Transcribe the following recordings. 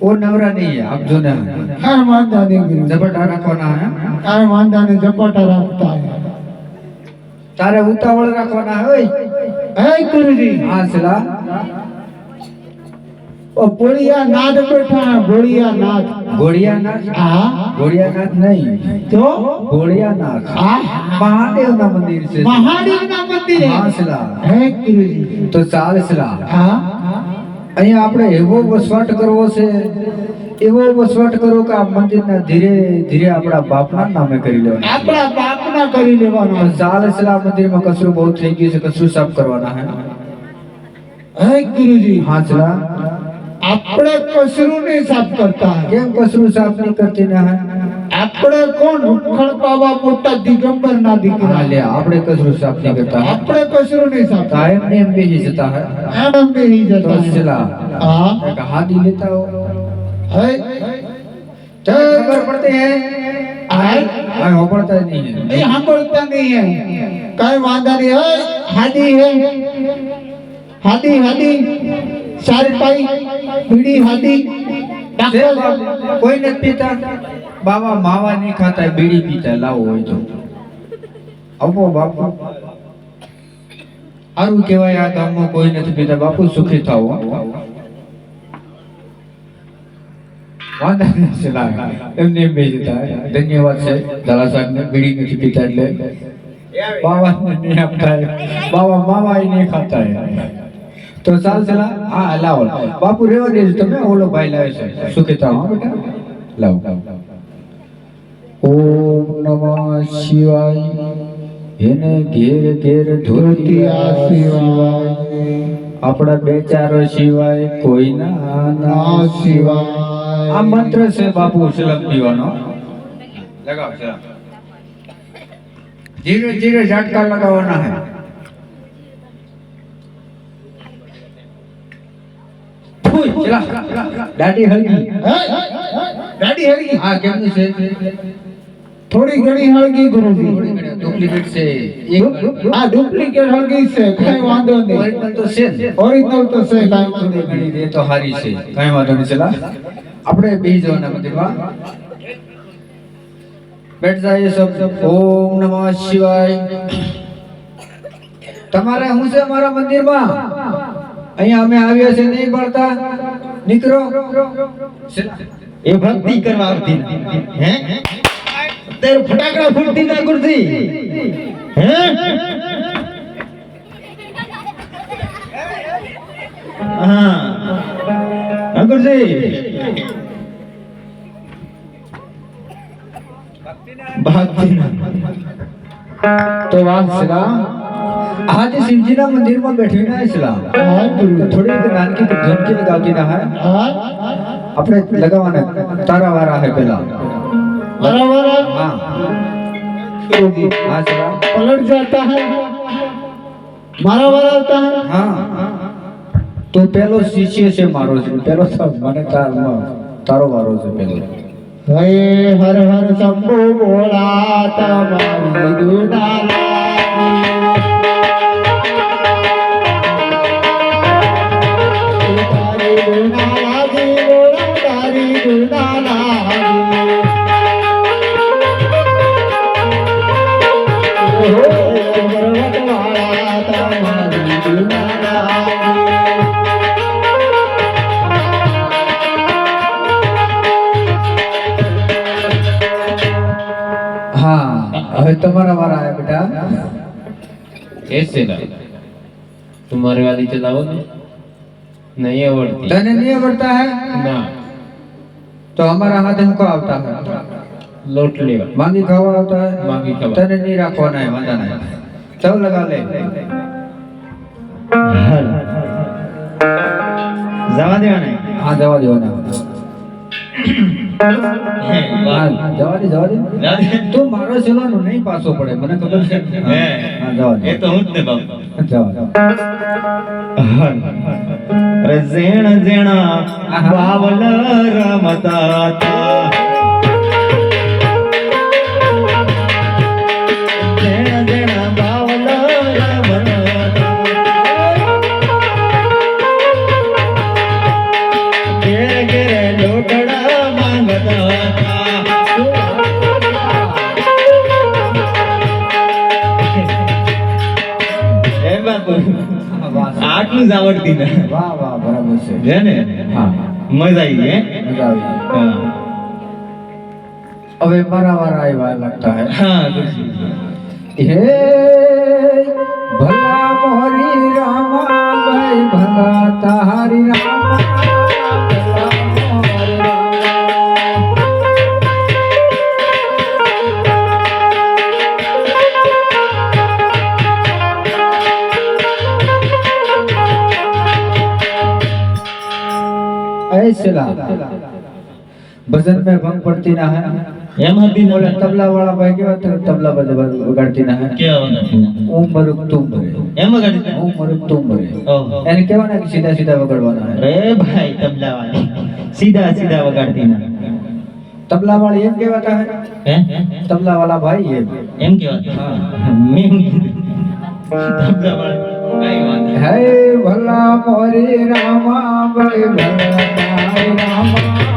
ઓ નવરા નહીં આપજો ને હાર વાંધા નહીં ઝપટા રાખવાના હે તારે વાંધા ને ઝપટા રાખતા તારે ઉતાવળ રાખવાના હોય હે કુરુજી હા સલા ઓ બોળિયા નાદ બેઠા બોળિયા નાદ ગોળિયા નાદ હા ગોળિયા નાદ નહીં તો ગોળિયા નાદ હા મહાદેવ ના મંદિર છે મહાદેવ ના મંદિર હા સલા હે કુરુજી તો ચાલ સલા હા અહીંયા આપણે એવો વસવાટ કરવો છે એવો વસવાટ કરો કે આ મંદિરના ધીરે ધીરે આપણા બાપના નામે કરી લેવાનું આપણા બાપના કરી લેવાનો ઝાલસલા મંદિરમાં કચરું બહુ થઈ ગયું છે કચરું સાફ કરવાના હે? હે ગુરુજી. હા સલા આપણે કસરું નહીં સાફ કરતા હે કેમ કચરું સાફ નહીં કરતી ના હે આપણે કોણ ઉખડ પાવા મોટા દિગંબર ના હા દીકરા લે આપણે કચરું સાફ નહીં કરતા આપણે કસરું નહીં સાફ કાયમ ને એમ બેસી જતા હે એમ બેહી તો જતા હે. સલા હા એક હાદી લેતા હો હે તો ખબર પડતી હે હાય હા હોપડતા નહીં હે એ સાંભળતા નહીં હે કઈ વાંધા નહીં હે હાદી હે હાદી હાદી સારી પાઈ બીડી હાદી કોઈ નથી પીતા. બાવા માવા નહીં ખાતા બીડી પીતા લાવો હોય તો. આપો બાપુ. સારું કહેવાય આ ગામમાં કોઈ નથી પીતા. બાપુ સુખી થાવ એમને એમ બેસી ધન્યવાદ છે. દાદા સાહેબને બીડી નથી પીતા એટલે. બાવા નહીં આપતા. બાબા માવા નહીં ખાતા. તો ચાલ, ચલા, હા લાવો બાપુ, રેવા દેજો, તમે ઓલો ભાઈ લાવે છે. શું કહેતા હો લાવો ઓમ નમઃ શિવાય. એને ઘેર ઘેર ધોતી આ શિવાય. આપણા બે ચારો સિવાય કોઈ ના સિવાય આ મંત્ર છે બાપુ શલમ પીવાનો. લગાવ શલમ ધીરે ધીરે ઝાટકા લગાવવાના હે ચલા. દાઢી કેમનું છે? થોડી ઘણી હળગી ગુરુજી. ડુપ્લિકેટ છે. આ ડુપ્લિકેટ હળગી છે. કઈ વાંધો નહીં. ઓરિજિનલ તો છે ઓરિજિનલ તો છે કઈ વાંધો થોડી નહીં. રે તો હારી છે. કઈ વાંધો નહીં. ચલા. આપણે બેસી જવાના મંદિરમાં. બેઠ જાય સબ. ઓમ નમઃ શિવાય. તમારે હું છે મારા મંદિરમાં? અહીંયા અમે આવ્યા છે નહીં પડતા નીકળો. એ ભક્તિ કરવા આવતી નથી. હે? તે ફટાકડા ફૂટતી ના ગુરુજી હે? હા. હા, ગુરુજી ભક્તિ તો વાત સલા આજે શિવજીના મંદિરમાં બેઠી ના સલા હા ગુરુ થોડી નાનકી ઝમકી લગાવતી ના હે હા આપણે લગાવવાના તારા વારા હે પેલા बराबर है હા गुरुजी હા સલા पलट जाता है मारा वाला होता है હા તો પેલો શિષ્ય છે મારો છે પેલો તો મને તાર તારો વારો છે પેલો હે હર હર શંભુ ભોળા તમારી દુનાલા હા હવે તમારા વારા આવ્યા બેટા कैसे ला तुम्हारे वाली चलाओ ना नहीं आवड़ती તને નહીં આવડતા હે ना તો हमारा हाथ हमको આવતા હે लौट लेगा માંગી ખાવા આવતા હે માંગી ખાવા. તને નહીં રાખવાના હે વાંધા નહીં ચલ લગા લે જવા દેવાના હા જવા દેવાના હા જવા દે જવા દે તું મારો ચલાનો નહીં પાછો પડે મને ખબર છે. એ તો હું જ ને બાપુ. જવા ઝેણ ઝેણા બાવલ રમતા આમ જ આવડતી ને? વાહ વાહ બરાબર છે. છે ને? હા. મજા આવી ગઈ મજા આવી હવે બરાબર આવ્યા લાગતા હે. હા હે ભલા મોરી રામા ભાઈ ભલા તારી રામા. है भजन में भंग पड़ती ना है। एम भी बोले तबला वाला भाई के तो तबला बजे गाड़ती ना है। क्या होना है उम्र तुम भरे एम गाड़ी ओम उम्र तुम भरे यानी क्या होना कि सीधा सीधा बगड़वाना है? रे भाई तबला वाले। सीधा सीधा बगाड़ती ना। तबला वाले एम के होता है? तबला वाला भाई ये एम के होता है। मैं तबला वाला। હે ભલા મોરી રામા ભલા તારી રામા.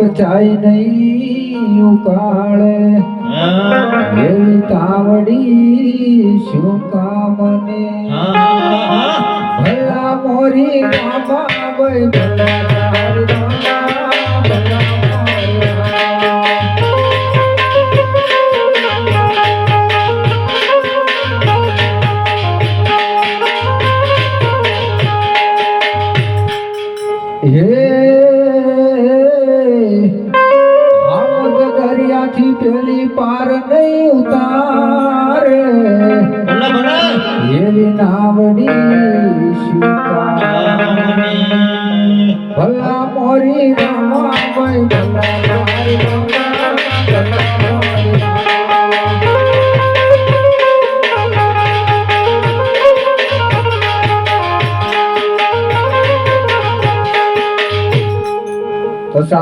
કપચાય નહીં ઉકાળે. એવી તાવડી શું કામને ભલા મોરી રામા ભાઈ ભલા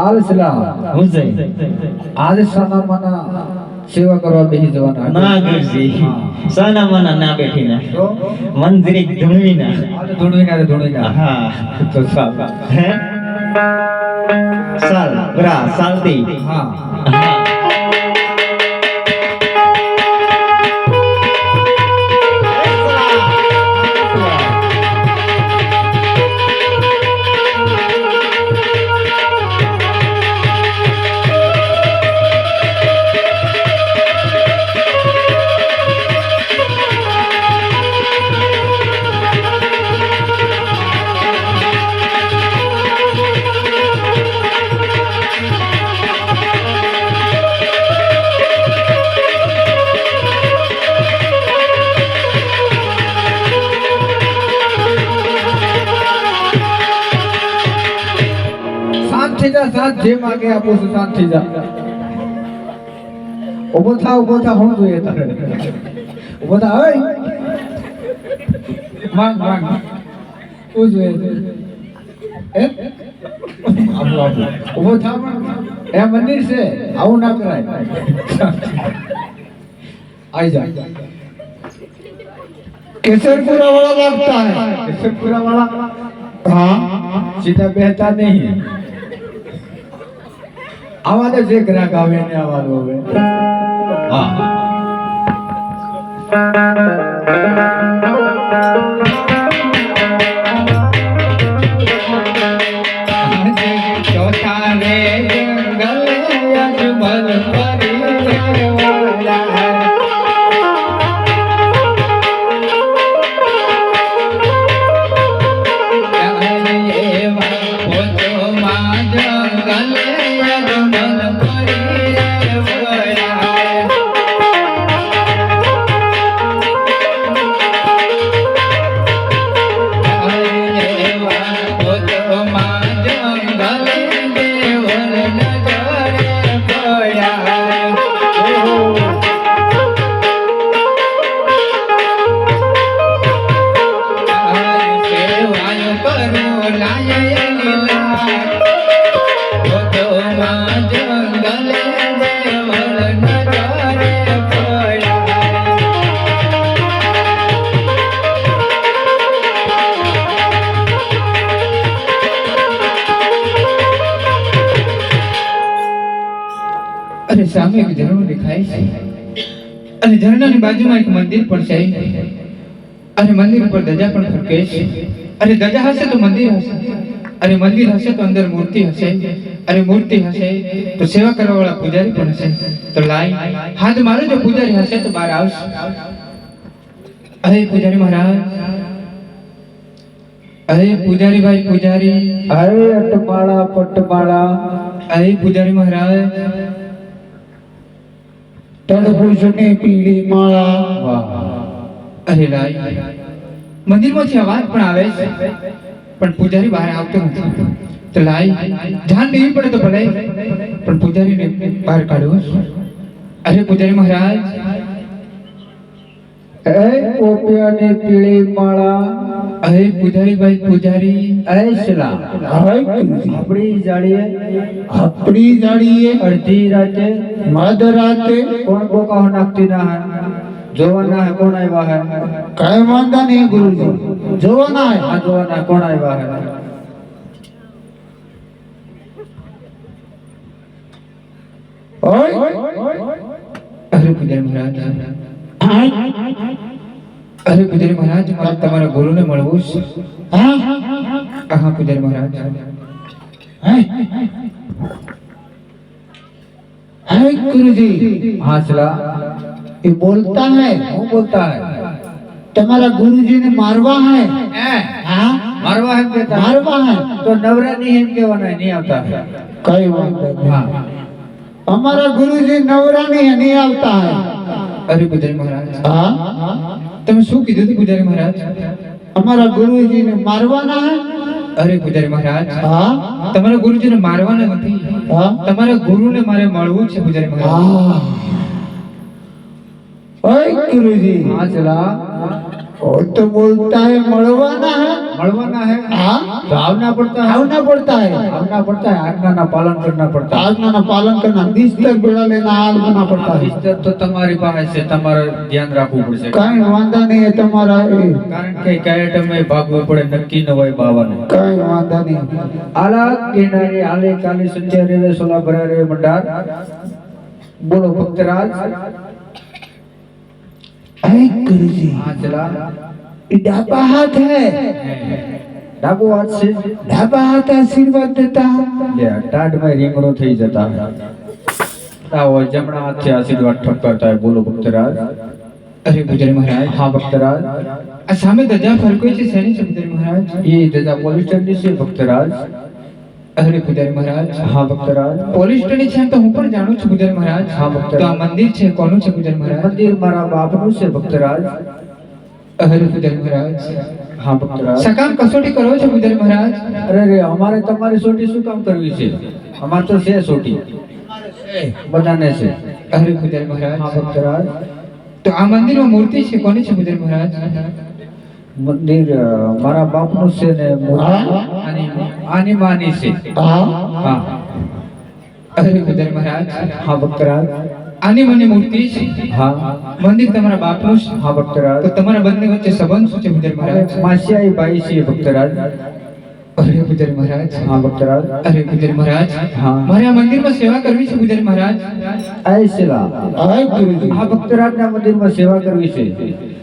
તો ચાલ સલા હું છે આજ સાના માના સેવા કરવા બેસી જવાના ના ગુરુજી સાના મના ના બેઠી ના તો મંદિરે ધૂણવી ના આજે ધૂણવી ના ધૂણવી ના હા તો સાલ હે સાલ બરા સાલતી હા હા શાંત થઈ જા શાંત જે માગે આપું છું શાંત થઈ જા ઉભો થા ઉભો થા હું જોઈએ તારે ઉભો થા ઓય માંગ માંગ શું જોઈએ છે? હે આપો આપો ઉભો થા માંગ. એ મંદિર છે આવું ના કરાય આઈ જા केसरपुरा वाला लगता है કેશવપુરા વાળા हाँ સીધા બેહતા નહીં આવા જે ગ્રાહક આવે ને આવવાનું હવે. હા. સામે એક ઝરણો દેખાય છે. અને ઝરણાની બાજુમાં એક મંદિર પણ છે. અને મંદિર ઉપર ધજા પણ ફરકે છે. અને ધજા હશે તો મંદિર હશે. અને મંદિર હશે તો અંદર મૂર્તિ હશે. અને મૂર્તિ હશે તો સેવા કરવા વાળા પૂજારી પણ હશે. તો લાઈ હાથ મારો જો પૂજારી હશે તો બહાર આવશે. અરે પૂજારી મહારાજ. અરે પૂજારી ભાઈ પૂજારી. અરે અટમાળા પટમાળા અરે પૂજારી મહારાજ. તડબૂચની પીળી માળા. અરે લાઈ મંદિરમાંથી અવાજ પણ આવે છે. પણ પૂજારી બહાર આવતો નથી. તો લાઈ ધ્યાન દેવી પડે તો ભલે. પણ પૂજારીને બહાર કાઢવો અરે પૂજારી મહારાજ એ પોપિયાની પીળી માળા અરે પૂજારી ભાઈ પૂજારી એ શિલા આપણી જાડીએ આપણી જાડીએ અડધી રાતે મધરાતે કોણ બોકા નાખતી ના હે જોવાના હે કોણ આવ્યા હે કઈ વાંધા નહીં ગુરુજી જોવાના હે આ જોવાના કોણ આવ્યા હે ઓય અરે પૂજારી મહારાજ અરે પૂજારી મહારાજ મારે તમારા ગુરુને મળવું છે. હા? પૂજારી મહારાજ. હે? ગુરુજી? હાસલા. એ બોલતા હે? હું બોલતા હે? તમારા ગુરુજીને મારવા હે? હા? મારવા હે મારવા હે? તો નવરા નહીં એમ કેવાના નહીં આવતા કઈ વાત હા. हमारा गुरुजी नवरानी है नहीं आवता है અરે પૂજારી મહારાજ हाँ તમે શું કીધું હતું પૂજારી મહારાજ हमारा गुरुजी ने मारवाना है અરે પૂજારી મહારાજ हाँ તમારા ગુરુજીને મારવાના નથી हाँ તમારા ગુરુને મારે મળવું છે પૂજારી મહારાજ हाँ ओए गुरुजी हाँ चला वो तो बोलता है मरवाना है મળવાના है हाँ तो आवना पड़ता है आवना पड़ता है आवना पड़ता है आज्ञा ना पालन करना पड़ता है आज्ञा का पालन करना बीस तक बेड़ा लेना आग बना पड़ता है ઇસ્તર તો તમારી પાસે છે તમારે ધ્યાન રાખવું પડશે कहीं वांधा नहीं है तुम्हारा ये કારણ કે કયા ટાઈમે ભાગવું પડે નક્કી ન હોય બાવાને कहीं वांधा नहीं આલા કિનારે આલે કાલે સંજય રેવે સોલા ભરા રે મંડાર બોલો ભક્તરાજ अरे गुरुजी હા ચલા ડાબા હાથ હે. ડાબો હાથ છે. ડાબા હાથ આશીર્વાદ દેતા. લે ટાઢમાં રીંગણો થઈ જતા. આવો જમણા હાથથી આશીર્વાદ ઠપકાતા બોલો ભક્તરાજ. અરે પૂજારી મહારાજ. હા ભક્તરાજ. આ સામે દજા ફરકોઈ છે શેની છે મહારાજ? એ દજા પોલીસ સ્ટેશનની છે ભક્તરાજ. અરે પૂજારી મહારાજ. હા ભક્તરાજ. પોલીસ સ્ટેશન છે તો હું પણ જાણું છું પૂજારી મહારાજ. હા ભક્તરાજ. તો આ મંદિર છે કોનું છે પૂજારી મહારાજ? મંદિર મારા બાપનું છે ભક્તરાજ. અરે પૂજારી મહારાજ. હા ભક્તરાજ સકામ કસોટી કરો છો પૂજારી મહારાજ? અરે રે અમારે તમારી સોટી શું કામ કરવી છે? અમાર તો છે સોટી. બધાને છે. પૂજારી મહારાજ. હા ભક્તરાજ તો આ મંદિરમાં મૂર્તિ છે કોની છે પૂજારી મહારાજ? મંદિર મારા બાપનું છે ને આની આની માની છે. હા? હા. અરે પૂજારી મહારાજ. હા ભક્તરાજ આની મને મૂર્તિ છે. હા. મંદિર તમારા બાપનું છે? હા ભક્તરાજ. તો તમારા બંને વચ્ચે સંબંધ શું છે મુજર મહારાજ? માસિયાઈ ભાઈ છે ભક્તરાજ. અરે ગુજર મહારાજ. હા ભક્તરાજ. અરે ગુજર મહારાજ. હા. મારે આ મંદિરમાં સેવા કરવી છે ગુજર મહારાજ? આય સેવા આય ગુરુજી. હા ભક્તરાજના મંદિરમાં સેવા કરવી છે.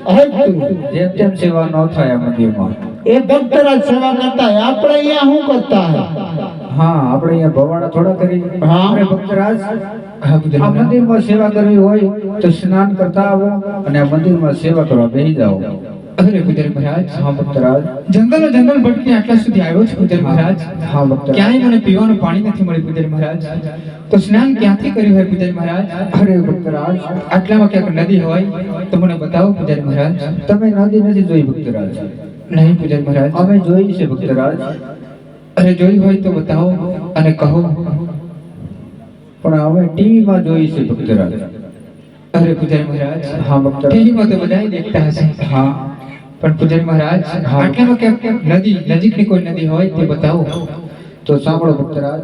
આય ગુરુજી. જેમ તેમ સેવા ન થાય આ મંદિરમાં. એ ભક્તરાજ સેવા કરતા હે. આપણે અહીંયા શું કરતા હે? હા આપણે અહીંયા ભવાણા થોડા કરી. ભક્તરાજ આ મંદિરમાં સેવા કરવી હોય તો સ્નાન કરતા આવો અને આ મંદિરમાં સેવા કરવા બેસી જાઓ. અરે પૂજારી મહારાજ. હા ભક્તરાજ. જંગલો જંગલ ભટકી આટલા સુધી આવ્યો છે પૂજારી મહારાજ. હા ભક્તરાજ. ક્યાંય મને પીવાનું પાણી નથી મળ્યું પૂજારી મહારાજ. તો સ્નાન ક્યાંથી કર્યું હોય પૂજારી મહારાજ? અરે ભક્તરાજ. આટલામાં ક્યાંક નદી હોય તો મને બતાવો પૂજારી મહારાજ. તમે નદી નથી જોઈ ભક્તરાજ. નહીં પૂજારી મહારાજ. અમે જોઈ છે ભક્તરાજ. અરે જોઈ હોય તો બતાવો અને કહો. પણ હવે ટીવીમાં જોઈ છે ભક્તરાજ અરે પૂજારી મહારાજ હા ભક્તરાજ ટીવીમાં તો બધાય દેખતા હશે. હા. પણ પૂજારી મહારાજ આટલામાં કેમ કેમ નદી નજીકની કોઈ નદી હોય તે બતાવો. તો સાંભળો ભક્તરાજ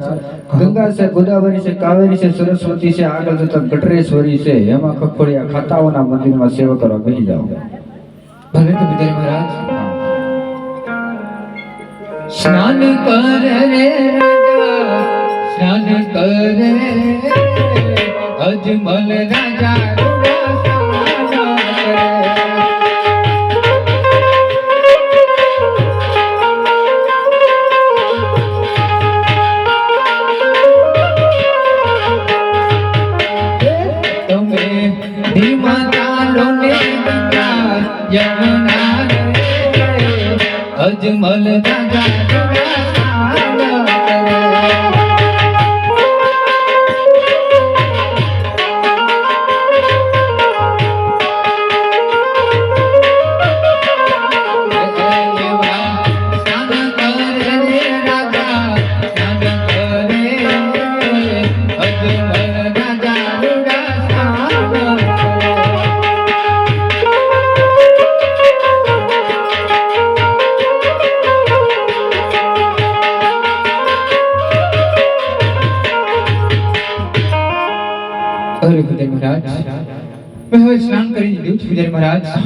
ગંગા છે ગોદાવરી છે કાવેરી છે સરસ્વતી છે આગળ જતા ગટરેશ્વરી છે. એમાં ખખોડિયા ખાતાઓના મંદિરમાં સેવા કરવા બેસી જાઓ. ભલે તો પૂજારી મહારાજ. સ્નાન કર રે સ્નાન કર અજમલ રાજા.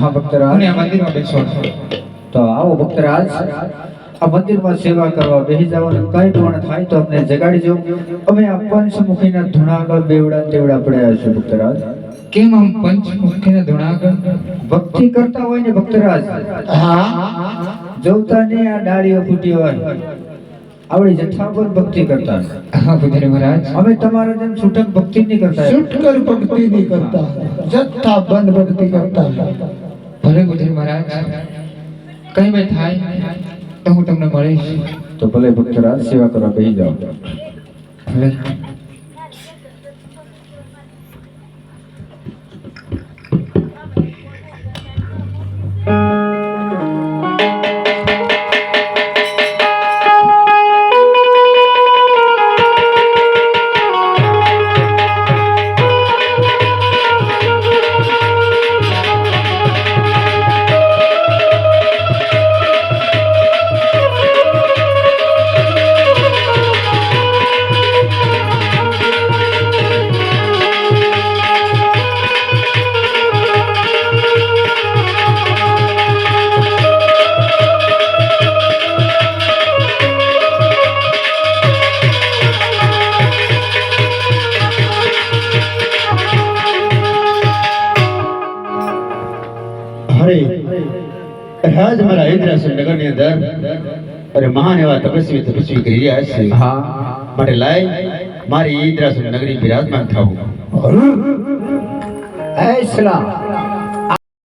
હા ભક્તરાજ? અને આ મંદિરમાં બેસો? તો આવો ભક્તરાજ આ મંદિરમાં સેવા કરવા બેસી જવાનું કઈ પણ થાય તો અમને જગાડીજો. અમે આ પંચમુખીના ધુણાગર બેવડા તેવડા પડ્યા છે ભક્તરાજ. કેમ આમ પંચમુખીના ધુણાગર? ભક્તિ કરતા હોય ને ભક્તરાજ. હા. જોતા ને આ ડાળીઓ ફૂટી હોય. આવડી જથ્થાબંધ ભક્તિ કરતા હા વિજય મહારાજ. અમે તમારા જેમ છૂટક ભક્તિ નહીં કરતા. છૂટકર ભક્તિ નહીં કરતા. જથ્થા બંધ ભક્તિ કરતા. ભલે ગુજર મહારાજ કઈ ભાઈ થાય તો હું તમને મળીશ. તો ભલે ભક્તરાજ સેવા કરવા બેસી જાઓ. ભલે. તપસ્વી કરી રહ્યા છે હા માટે લાય મારી ઇન્દ્રાસન નગરી બિરાજમાન થવું એ સલામ